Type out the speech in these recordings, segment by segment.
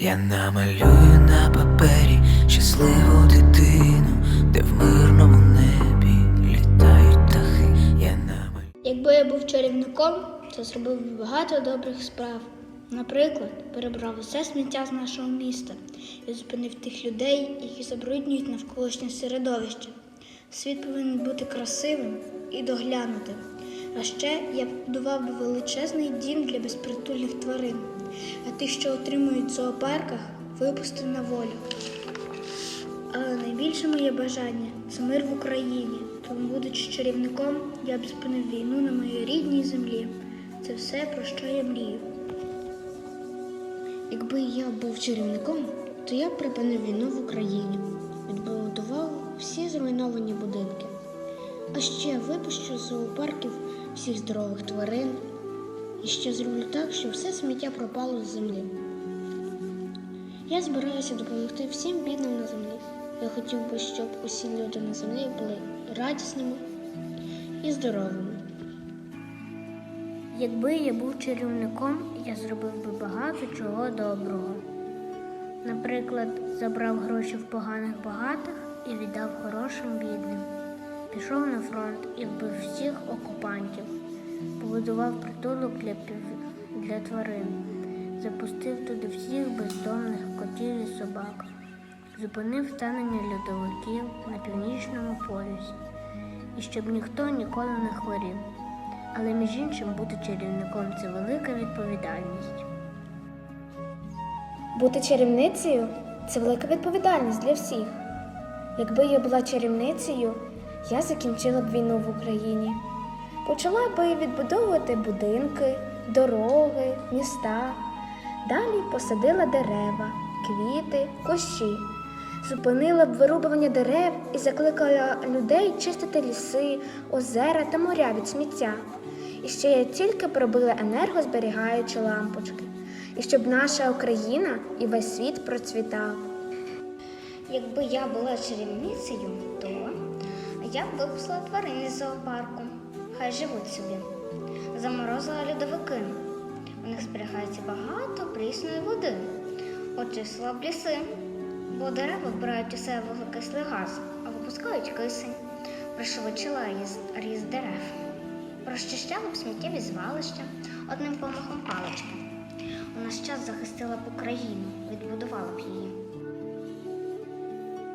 Я намалюю на папері щасливу дитину, де в мирному небі літають птахи. Я намалюю. Якби я був чарівником, то зробив би багато добрих справ. Наприклад, перебрав усе сміття з нашого міста і зупинив тих людей, які забруднюють навколишнє середовище. Світ повинен бути красивим і доглянутим. А ще я побудував би величезний дім для безпритульних тварин, а тих, що отримують в зоопарках, випустив на волю. Але найбільше моє бажання це мир в Україні. Тому, будучи чарівником, я б зупинив війну на моїй рідній землі. Це все, про що я мрію. Якби я був чарівником, то я б припинив війну в Україні, відбудував всі зруйновані будинки. А ще випущу зоопарків всіх здорових тварин і ще зроблю так, щоб все сміття пропало з землі. Я збираюся допомогти всім бідним на землі. Я хотів би, щоб усі люди на землі були радісними і здоровими. Якби я був чарівником, я зробив би багато чого доброго. Наприклад, забрав гроші в поганих багатих і віддав хорошим бідним. Пішов на фронт і вбив всіх окупантів, побудував притулок для, для тварин, запустив туди всіх бездомних котів і собак, зупинив станення льодовиків на північному полюсі, і щоб ніхто ніколи не хворів. Але між іншим бути чарівником це велика відповідальність. Бути чарівницею це велика відповідальність для всіх. Якби я була чарівницею, я закінчила б війну в Україні. Почала би відбудовувати будинки, дороги, міста. Далі посадила дерева, квіти, кущі. Зупинила б вирубування дерев і закликала людей чистити ліси, озера та моря від сміття. І ще я тільки пробила енергозберігаючі лампочки, і щоб наша Україна і весь світ процвітав. Якби я була чарівницею, то я випустила тварин з зоопарку. Хай живуть собі. Заморозила льодовики. У них зберігається багато прісної води. Очистила б ліси, бо дерева вбирають у себе вуглекислий газ, а випускають кисень. Пришвидшила ріст дерев. Розчищала б сміттєві звалища одним помахом палички. У наш час захистила б Україну, відбудувала б її.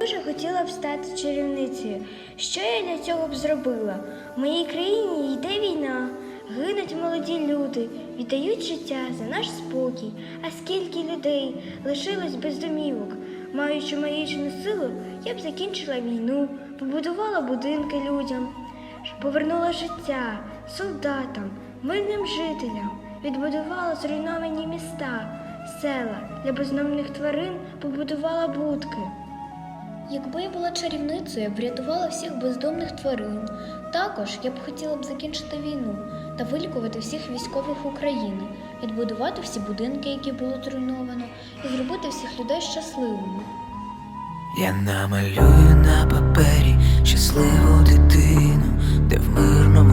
Дуже хотіла б стати чарівницею. Що я для цього б зробила? В моїй країні йде війна, гинуть молоді люди, віддають життя за наш спокій. А скільки людей лишилось без домівок? Маючи магічну силу, я б закінчила війну, побудувала будинки людям, повернула життя солдатам, мирним жителям, відбудувала зруйновані міста, села для безномних тварин побудувала будки. Якби я була чарівницею, я б врятувала всіх бездомних тварин. Також я б хотіла б закінчити війну та вилікувати всіх військових України, відбудувати всі будинки, які було зруйновано, і зробити всіх людей щасливими. Я намалюю на папері щасливу дитину, де в мирному